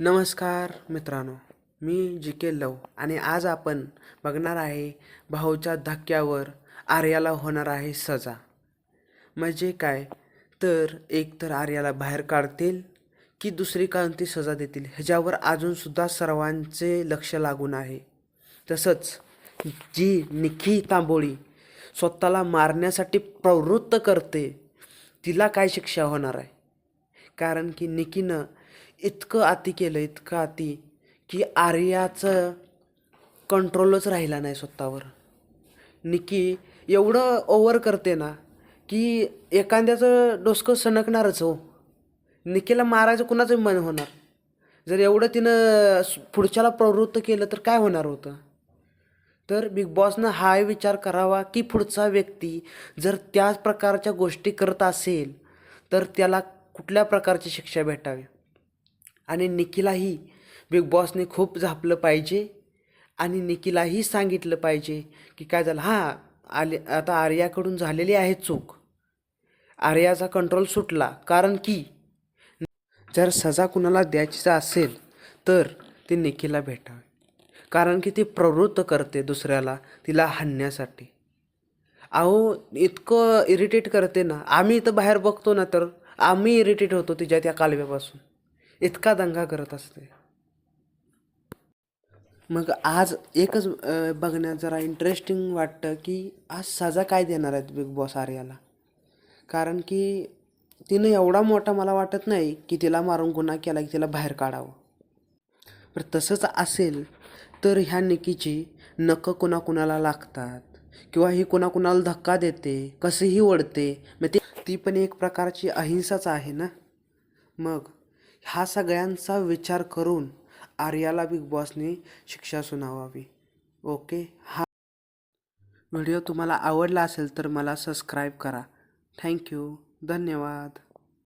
नमस्कार मित्रांनो मी जी के लव आणि आज आपण बघणार आहे भाऊच्या धक्क्यावर आर्याला होणार आहे सजा. म्हणजे काय? तर एक तर आर्याला बाहेर काढतील की दुसरी कोणती सजा देतील? ह्याच्यावर अजूनसुद्धा सर्वांचे लक्ष लागून आहे. तसंच जी निखी तांबोळी स्वतःला मारण्यासाठी प्रवृत्त करते तिला काय शिक्षा होणार आहे? कारण की निकीनं इतकं अति केलं इतकं अति की आर्याचं कंट्रोलच राहिला नाही स्वतःवर. निकी एवढं ओव्हर करते ना की एखाद्याचं डोसकं सणकणारच हो. निकीला मारायचं कुणाचं मन होणार. जर एवढं तिनं पुढच्याला प्रवृत्त केलं तर काय होणार होतं? तर बिग बॉसनं हा विचार करावा की पुढचा व्यक्ती जर त्याच प्रकारच्या गोष्टी करत असेल तर त्याला कुठल्या प्रकारची शिक्षा भेटावी? आणि निखिलाही बिग बॉसने खूप झापलं पाहिजे आणि निखिलाही सांगितलं पाहिजे की काय झालं? हां आले आता आर्याकडून झालेली आहे चूक. आर्याचा कंट्रोल सुटला. कारण की जर सजा कुणाला द्यायची असेल तर ती निखिला भेटावी. कारण की ती प्रवृत्त करते दुसऱ्याला तिला हाणण्यासाठी. अहो इतकं इरिटेट करते ना. आम्ही इथं बाहेर बघतो ना तर आम्ही इरिटेट होतो तिच्या त्या कालव्यापासून. इतका दंगा करत असते. मग आज एकच बघण्यात जरा इंटरेस्टिंग वाटतं की आज सजा काय देणार आहेत बिग बॉस आर्याला? कारण की तिनं एवढा मोठा मला वाटत नाही की तिला मारून गुन्हा केला की तिला बाहेर काढावं. पण तसंच असेल तर ह्या निकीची नखं कुणाकुणाला लागतात? किंवा ही कुणाकुणाला धक्का देते? कसेही ओढते? मग ते ती पण एक प्रकारची अहिंसाच आहे ना? मग ह्या सगळ्यांचा विचार करून आर्याला बिग बॉसने शिक्षा सुनावावी. ओके? हा व्हिडिओ तुम्हाला आवडला असेल तर मला सबस्क्राईब करा. थँक्यू. धन्यवाद.